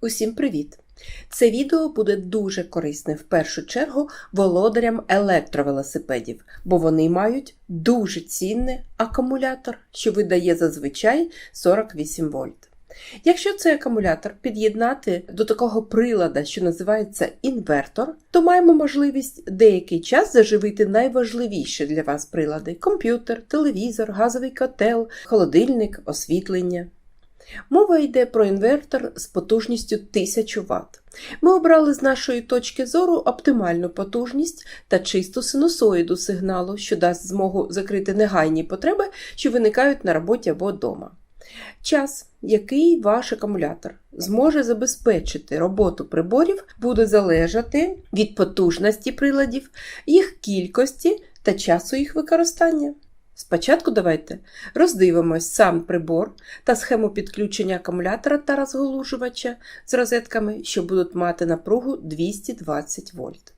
Усім привіт! Це відео буде дуже корисне в першу чергу володарям електровелосипедів, бо вони мають дуже цінний акумулятор, що видає зазвичай 48 вольт. Якщо цей акумулятор під'єднати до такого прилада, що називається інвертор, то маємо можливість деякий час заживити найважливіші для вас прилади: комп'ютер, телевізор, газовий котел, холодильник, освітлення. Мова йде про інвертор з потужністю 1000 Вт. Ми обрали з нашої точки зору оптимальну потужність та чисту синусоїду сигналу, що дасть змогу закрити негайні потреби, що виникають на роботі або вдома. Час, який ваш акумулятор зможе забезпечити роботу приборів, буде залежати від потужності приладів, їх кількості та часу їх використання. Спочатку давайте роздивимось сам прибор та схему підключення акумулятора та розголужувача з розетками, що будуть мати напругу 220 вольт.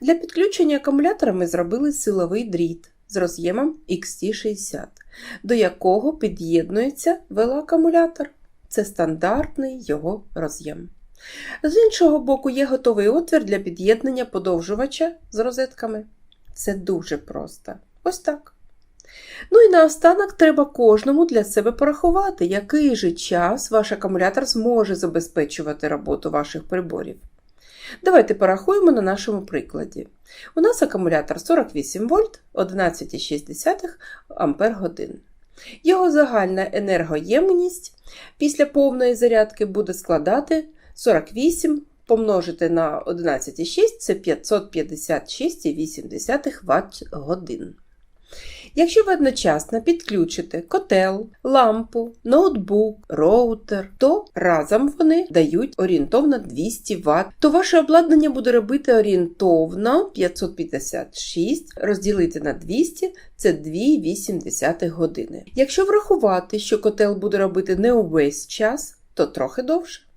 Для підключення акумулятора ми зробили силовий дріт з роз'ємом XT60, до якого під'єднується велоакумулятор. Це стандартний його роз'єм. З іншого боку, є готовий отвір для під'єднання подовжувача з розетками. Це дуже просто. Ось так. Ну і наостанок треба кожному для себе порахувати, який же час ваш акумулятор зможе забезпечувати роботу ваших приборів. Давайте порахуємо на нашому прикладі. У нас акумулятор 48 вольт 11,6 Ампер годин. Його загальна енергоємність після повної зарядки буде складати 48 помножити на 11,6 це 556,8 Вт годин. Якщо ви одночасно підключите котел, лампу, ноутбук, роутер, то разом вони дають орієнтовно 200 Вт, то ваше обладнання буде робити орієнтовно 556 розділити на 200 це 2,8 години. Якщо врахувати, що котел буде робити не увесь час, то трохи довше.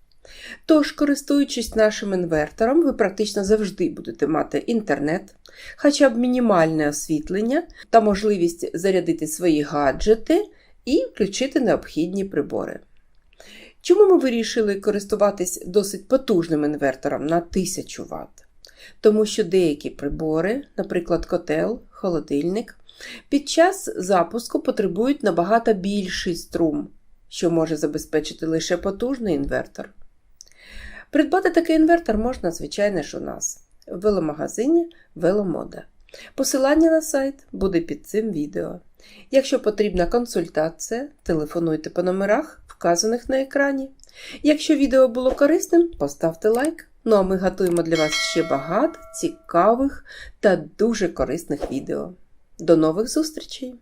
Тож, користуючись нашим інвертором, ви практично завжди будете мати інтернет, хоча б мінімальне освітлення та можливість зарядити свої гаджети і включити необхідні прибори. Чому ми вирішили користуватись досить потужним інвертором на 1000 Вт? Тому що деякі прибори, наприклад, котел, холодильник, під час запуску потребують набагато більший струм, що може забезпечити лише потужний інвертор. Придбати такий інвертор можна, звичайно ж, у нас в веломагазині Веломода. Посилання на сайт буде під цим відео. Якщо потрібна консультація, телефонуйте по номерах, вказаних на екрані. Якщо відео було корисним, поставте лайк. Ну а ми готуємо для вас ще багато цікавих та дуже корисних відео. До нових зустрічей!